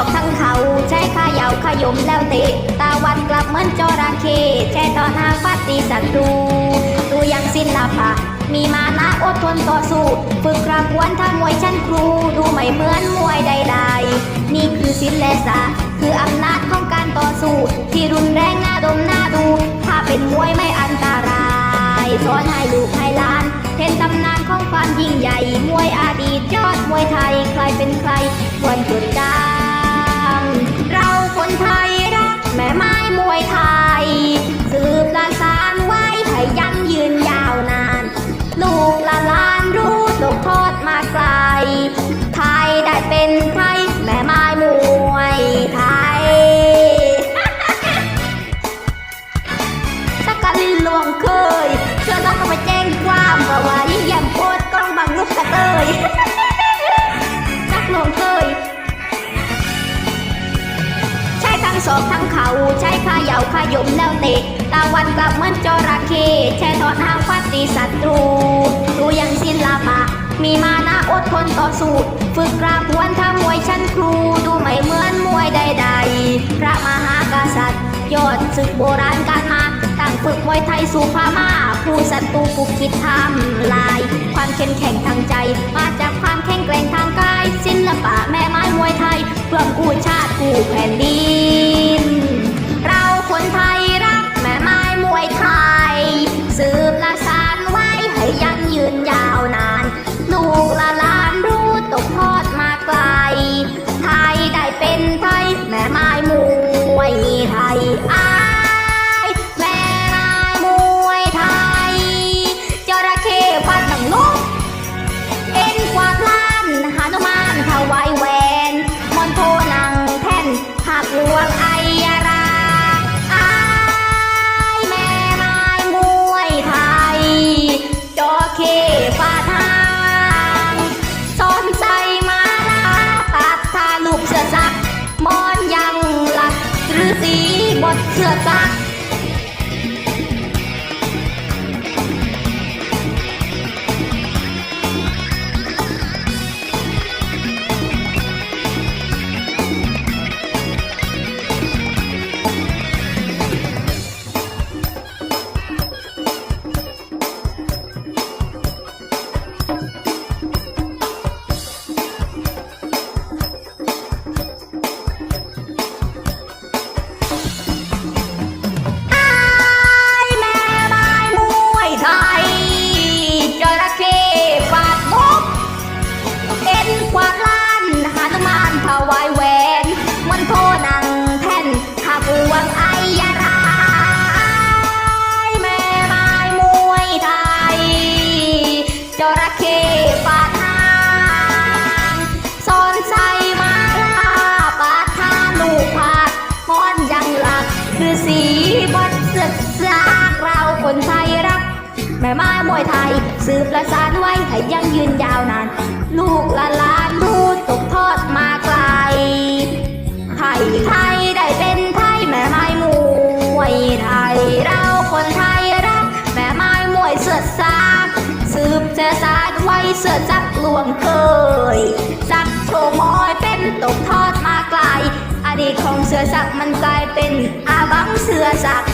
อกทั้งเขาใช้ขายาวขยมแล้วเตะตาวันกลับเหมือนจระเข้แช่ตอนหางฟัดตีศัตรูดูอย่างศิลปะมีมานะอดทนต่อสู้ฝึกกระบวนท่ามวยชั้นครู ดูไม่เหมือนมวยใดๆ นี่คือศิลและศาสตร์คืออำนาจของการต่อสู้ ที่รุนแรงน่าดมน่าดู ถ้าเป็นมวยไม่อันตรายสอนให้ลูกให้หลานเห็นตำนานของความยิ่งใหญ่ มวยอดีตยอดมวยไทย ใครเป็นใครควรจดจำ ตกทอดมาไกล ไทยได้เป็นไทย แม่ไม้มวยไทยสักกะลินลวงเคย เชื่อต้องเข้าไปแจ้งความว่าว่ายิ่งแย่มโคตรกล้องบังลูกกระเตยสักลวงเคย ใช้ทั้งศอกทั้งเข่าใช้ขายาวขยมแล้วเตะตาวันกลับเหมือนจระเข้แช่ทอดหางฟัดตีศัตรูดูย่างศิลปะ มีมานะอดทนต่อสู้ฝึกกราบวนทำมวยชั้นครู ดูไม่เหมือนมวยใดๆ พระมหากษัตริย์ ยอดศึกโบราณการมาตั้งฝึกมวยไทยสู่พม่า ผู้ศัตรูผูกคิดทำลาย ความเข้มแข็งทางใจ มาจากความแข็งแกร่งทางกายศิลปะแม่ไม้มวยไทยเพื่อกู้ชาติกู้แผ่นดิน เข้ฟาดหางสอนใส่มาลาปาทาลูกผาดพรยังหลัก คือสีบดศึกษาเราคนไทยรัก แม่ไม้มวยไทยสืบและสานไว้ให้ยังยืนยาวนาน ลูกลานหลานรู้ตกทอดมาไกลไทยไทย เสื้อจักลวงเคยสักโชว์มอยเป็นตกทอดมาไกล อดีตของเสื้อสักมันกลายเป็นอาบังเสือสัก